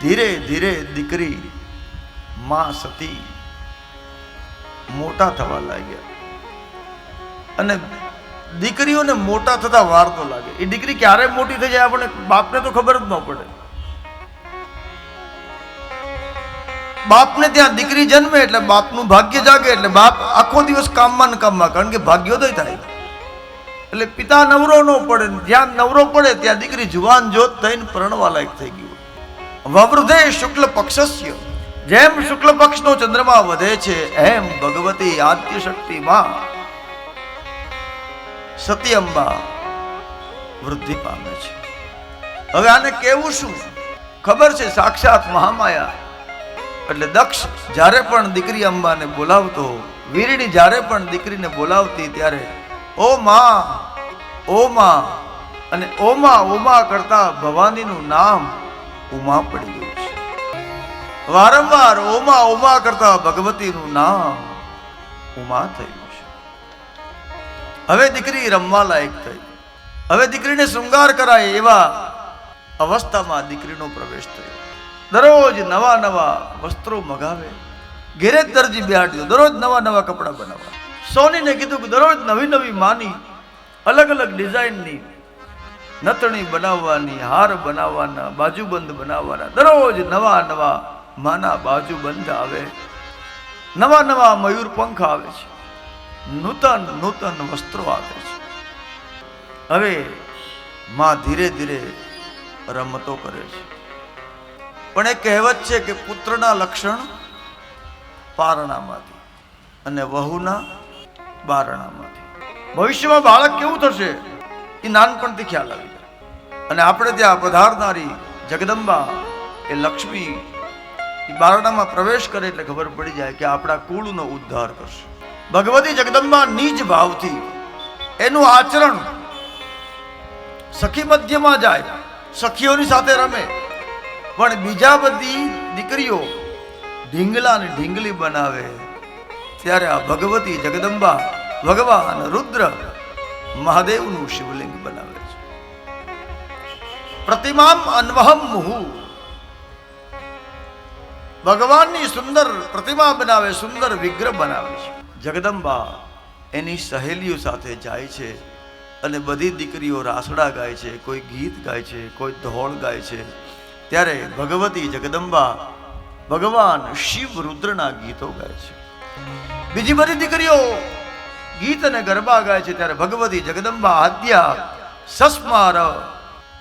ધીરે ધીરે દીકરી માં સતી મોટા થવા લાગ્યા. અને દીકરીઓને મોટા થતા વાર તો લાગે. એ દીકરી ક્યારે મોટી થઈ જાય આપણે બાપને તો ખબર જ ન પડે. બાપને ત્યાં દીકરી જન્મે એટલે બાપનું ભાગ્ય જાગે એટલે બાપ આખો દિવસ કામમાં ને કામમાં, કારણ કે ભાગ્યોદય થાય. એટલે પિતા નવરો ન પડે. જ્યાં નવરો પડે ત્યાં દીકરી જુવાન જોત થઈને પરણવા લાયક થઈ ગયું. વવૃધે શુક્લ પક્ષસ્ય જેમ શુક્લ પક્ષનો ચંદ્રમા વધે છે એમ ભગવતી આદ્ય શક્તિ માં સતી અંબા વૃદ્ધિ પામે છે. હવે આને કેવું શું? ખબર છે સાક્ષાત મહામાયા. એટલે દક્ષ જ્યારે પણ દીકરી અંબાને બોલાવતો વીરડી જ્યારે પણ દીકરીને બોલાવતી ત્યારે ઓ માં ઓ માં અને ઓમા ઓમા કરતા ભવાનીનું નામ ઉમા પડી ગયું છે. વારંવાર ઓમા ઓમા કરતા ભગવતીનું નામ ઉમા થયું છે. હવે દીકરી રમવા લાયક થઈ. હવે દીકરીને શૃંગાર કરાય એવા અવસ્થામાં દીકરીનો પ્રવેશ થયો. દરરોજ નવા નવા વસ્ત્રો મગાવે. ઘેરે જ દરજી બેહાડ્યો. દરરોજ નવા નવા કપડાં બનાવવા. સોનીને કીધું કે દરરોજ નવી નવી માની અલગ અલગ ડિઝાઇનની નથણી બનાવવાની, હાર બનાવવાના, બાજુબંધ બનાવવાના, દરરોજ નવા નવા માના બાજુબંધ આવે. નવા નવા મયુર પંખ આવે છે. નૂતન નૂતન વસ્ત્રો આવે છે. હવે માં ધીરે ધીરે રમતો કરે છે. પણ એ કહેવત છે કે પુત્રના લક્ષણ પારણામાંથી અને વહુના બારણામાંથી. ભવિષ્યમાં બાળક કેવું થશે? એ નાનપણથી ખ્યાલ આવી જાય. અને આપણે ત્યાં પધારનારી જગદંબા, એ લક્ષ્મી, એ બારણામાં પ્રવેશ કરે એટલે ખબર પડી જાય કે આપણા કુળનો ઉદ્ધાર કરશે. ભગવતી જગદંબા નીચ ભાવથી એનું આચરણ સખી મધ્યમાં જાય, સખીઓની સાથે રમે. પણ બીજા બધી દીકરીઓ ઢીંગલા ને ઢીંગલી બનાવે. ત્યારે આ ભગવતી જગદંબા ભગવાન, રુદ્ર મહાદેવનું શિવલિંગ બનાવે છે. પ્રતિમામ અન્વહમ મુહુ. ભગવાનની સુંદર પ્રતિમા બનાવે, સુંદર વિગ્રહ બનાવે છે. જગદંબા એની સહેલીઓ સાથે જાય છે અને બધી દીકરીઓ રાસડા ગાય છે, કોઈ ગીત ગાય છે, કોઈ ધોળ ગાય છે. ત્યારે ભગવતી જગદંબા ભગવાન શિવ રુદ્રના ગીતો ગાય છે. બીજી બધી દીકરીઓ ગીત અને ગરબા ગાય છે ત્યારે ભગવતી જગદંબા આદ્યા સસ્માર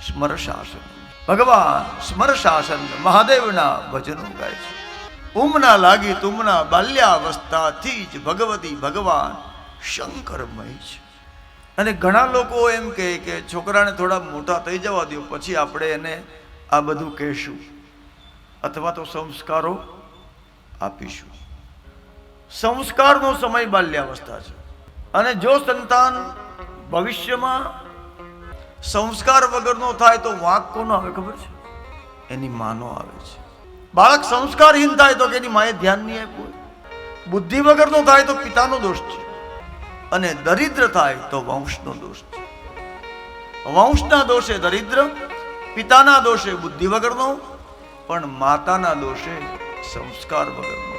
સ્મર શાસન ભગવાન સ્મર શાસન મહાદેવના ભજનો ગાય છે. ઉમના લાગી તુમના બાલ્યાવસ્થાથી જ ભગવતી ભગવાન શંકરમય છે. અને ઘણા લોકો એમ કહે કે છોકરાને થોડા મોટા થઈ જવા દો પછી આપણે એને આ બધું કહેશું. અથવા તો સંસ્કારો આપીશું. સંસ્કારનો સમય બાલ્યાવસ્થા છે. અને જો સંતાન ભવિષ્યમાં સંસ્કાર વગરનો થાય તો વાંક કોનો આવે ખબર છે? એની માનો આવે છે. બાળક સંસ્કારહીન થાય તો એની માએ ધ્યાન નહીં આપ્યું બુદ્ધિ વગરનો થાય તો પિતાનો દોષ છે. અને દરિદ્ર થાય તો વંશનો દોષ છે. વંશના દોષે દરિદ્ર, પિતાના દોષે બુદ્ધિ વગરનો, પણ માતાના દોષે સંસ્કાર વગરનો.